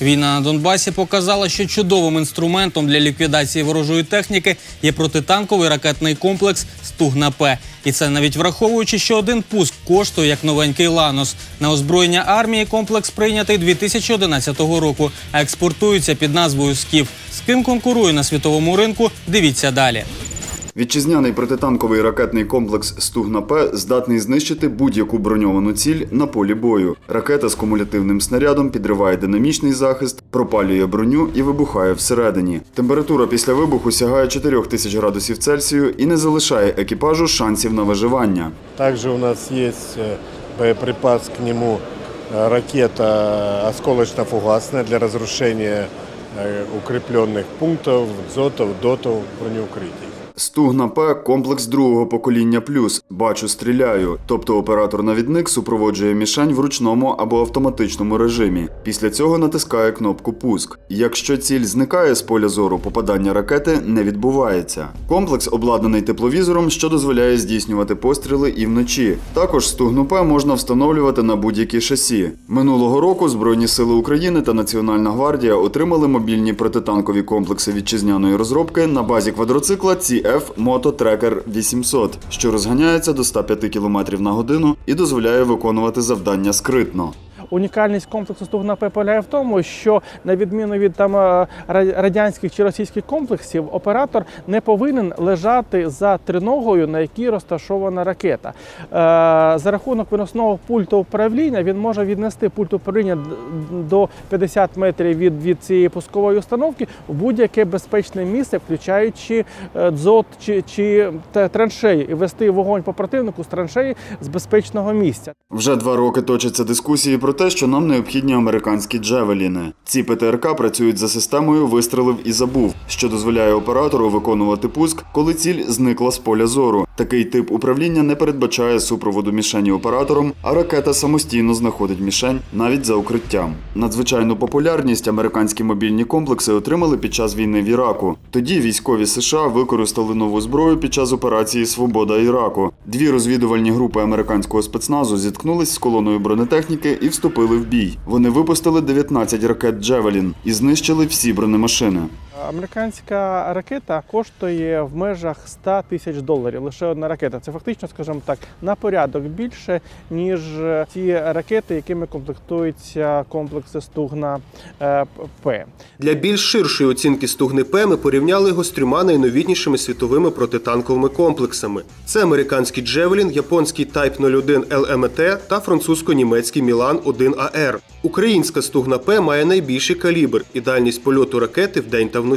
Війна на Донбасі показала, що чудовим інструментом для ліквідації ворожої техніки є протитанковий ракетний комплекс Стугна П. І це навіть враховуючи, що один пуск коштує як новенький Ланос. На озброєння армії комплекс прийнятий 2011 року, а експортується під назвою Скіф. З ким конкурує на світовому ринку? Дивіться далі. Вітчизняний протитанковий ракетний комплекс Стугна П здатний знищити будь-яку броньовану ціль на полі бою. Ракета з кумулятивним снарядом підриває динамічний захист, пропалює броню і вибухає всередині. Температура після вибуху сягає 4000 градусів Цельсію і не залишає екіпажу шансів на виживання. Также у нас есть э, боеприпас к нему э, ракета осколочно-фугасная для разрушения э, укрепленных пунктов, дзотов, дотов, бронеукрытий. Стугна П комплекс другого покоління плюс. Бачу, стріляю. Тобто оператор-навідник супроводжує мішень в ручному або автоматичному режимі. Після цього натискає кнопку пуск. Якщо ціль зникає з поля зору, попадання ракети не відбувається. Комплекс обладнаний тепловізором, що дозволяє здійснювати постріли і вночі. Також стугну П можна встановлювати на будь-які шасі. Минулого року Збройні сили України та Національна гвардія отримали мобільні протитанкові комплекси вітчизняної розробки на базі квадроцикла CF Moto Tracker 800, що розганяється до 105 км на годину і дозволяє виконувати завдання скритно. Унікальність комплексу Стугна П полягає в тому, що на відміну від там е, радянських чи російських комплексів, оператор не повинен лежати за триногою, на якій розташована ракета. Е, За рахунок виносного пульту управління він може віднести пульт управління до 50 метрів від, від цієї пускової установки в будь-яке безпечне місце, включаючи е, дзот чи, чи траншеї, і вести вогонь по противнику з траншеї з безпечного місця. Вже два роки точаться дискусії про те, що нам необхідні американські джевеліни. Ці ПТРК працюють за системою вистрелив і забув, що дозволяє оператору виконувати пуск, коли ціль зникла з поля зору. Такий тип управління не передбачає супроводу мішені оператором, а ракета самостійно знаходить мішень навіть за укриттям. Надзвичайну популярність американські мобільні комплекси отримали під час війни в Іраку. Тоді військові США використали нову зброю під час операції Свобода Іраку. Дві розвідувальні групи американського спецназу зіткнулись з колоною бронетехніки і вступили в бій. Вони випустили 19 ракет Джевелін і знищили всі бронемашини. Американська ракета коштує в межах 100 тисяч доларів. Лише одна ракета. Це фактично, скажімо так, на порядок більше, ніж ті ракети, якими комплектуються комплекси Стугна е, П. Для більш ширшої оцінки стугни П ми порівняли його з трьома найновітнішими світовими протитанковими комплексами: це американський Джевелін, японський Type 01 ЛМТ та французько-німецький Мілан 1 АР. Українська стугна П має найбільший калібр і дальність польоту ракети вдень та вночі.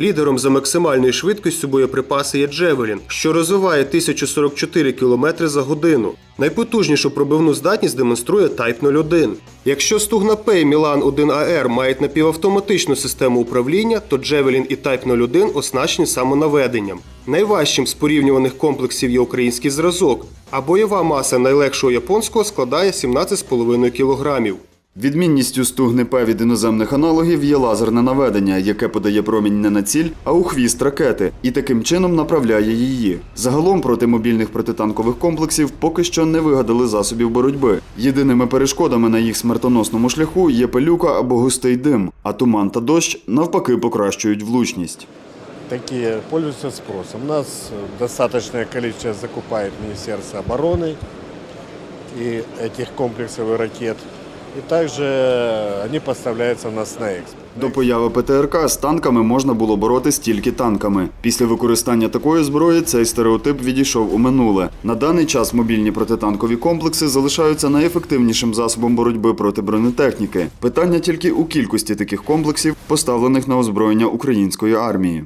Лідером за максимальною швидкістю боєприпаси є Джевелін, що розвиває 1044 км за годину. Найпотужнішу пробивну здатність демонструє Type 01. Якщо стугна П і Мілан 1 АР мають напівавтоматичну систему управління, то Джевелін і Type 01 оснащені самонаведенням. Найважчим з порівнюваних комплексів є український зразок, а бойова маса найлегшого японського складає 17,5 кілограмів. Відмінністю стугни П від іноземних аналогів є лазерне наведення, яке подає промінь не на ціль, а у хвіст ракети, і таким чином направляє її. Загалом проти мобільних протитанкових комплексів поки що не вигадали засобів боротьби. Єдиними перешкодами на їх смертоносному шляху є пилюка або густий дим, а туман та дощ навпаки покращують влучність. Такие пользуются спросом. У нас э, достаточное количество закупает Министерство обороны и этих комплексов и ракет. И также они поставляются у нас на экспорт. До появи ПТРК з танками можна було боротись тільки танками. Після використання такої зброї цей стереотип відійшов у минуле. На даний час мобільні протитанкові комплекси залишаються найефективнішим засобом боротьби проти бронетехніки. Питання тільки у кількості таких комплексів, поставлених на озброєння української армії.